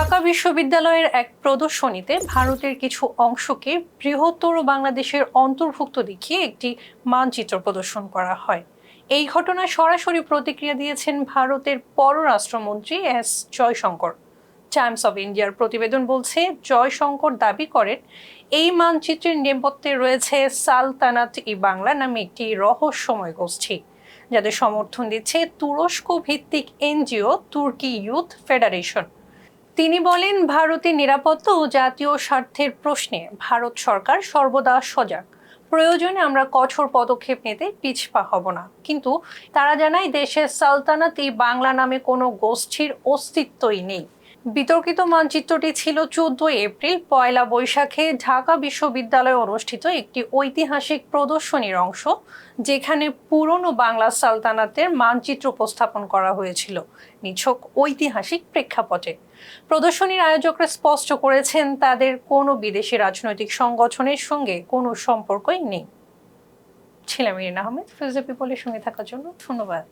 ঢাকা বিশ্ববিদ্যালয়ের এক প্রদর্শনীতে ভারতের কিছু অংশকে বৃহত্তর বাংলাদেশের অন্তর্ভুক্ত দেখিয়ে একটি মানচিত্র প্রদর্শন করা হয়। এই ঘটনায় সরাসরি প্রতিক্রিয়া দিয়েছেন ভারতের পররাষ্ট্রমন্ত্রী এস জয়শঙ্কর। টাইমস অফ ইন্ডিয়ার প্রতিবেদন বলছে, জয়শঙ্কর দাবি করেন, এই মানচিত্রের নেপথ্যে রয়েছে সালতানাত ই বাংলা নামে একটি রহস্যময় গোষ্ঠী, যাদের সমর্থন দিচ্ছে তুরস্ক ভিত্তিক এনজিও তুর্কি ইউথ ফেডারেশন। তিনি বলেন, ভারতের নিরাপত্তা ও জাতীয় স্বার্থের প্রশ্নে ভারত সরকার সর্বদা সজাগ। প্রয়োজনে আমরা কঠোর পদক্ষেপ নিতে পিছপা হব না। কিন্তু তারা জানায়, দেশের সালতানাত এই বাংলা নামে কোনো গোষ্ঠীর অস্তিত্বই নেই। বিতর্কিত মানচিত্রটি ছিল চোদ্দই এপ্রিল, পয়লা বৈশাখে ঢাকা বিশ্ববিদ্যালয়ে অনুষ্ঠিত একটি ঐতিহাসিক প্রদর্শনীর অংশ, যেখানে পুরনো বাংলা সালতানাতের মানচিত্র উপস্থাপন করা হয়েছিল, নিছক ঐতিহাসিক প্রেক্ষাপটে। প্রদর্শনীর আয়োজকরা স্পষ্ট করেছেন, তাদের কোনো বিদেশি রাজনৈতিক সংগঠনের সঙ্গে কোনো সম্পর্কই নেই। ছিলাম ইরিন আহমেদ ফিউজে পিপলের সঙ্গে থাকার জন্য ধন্যবাদ।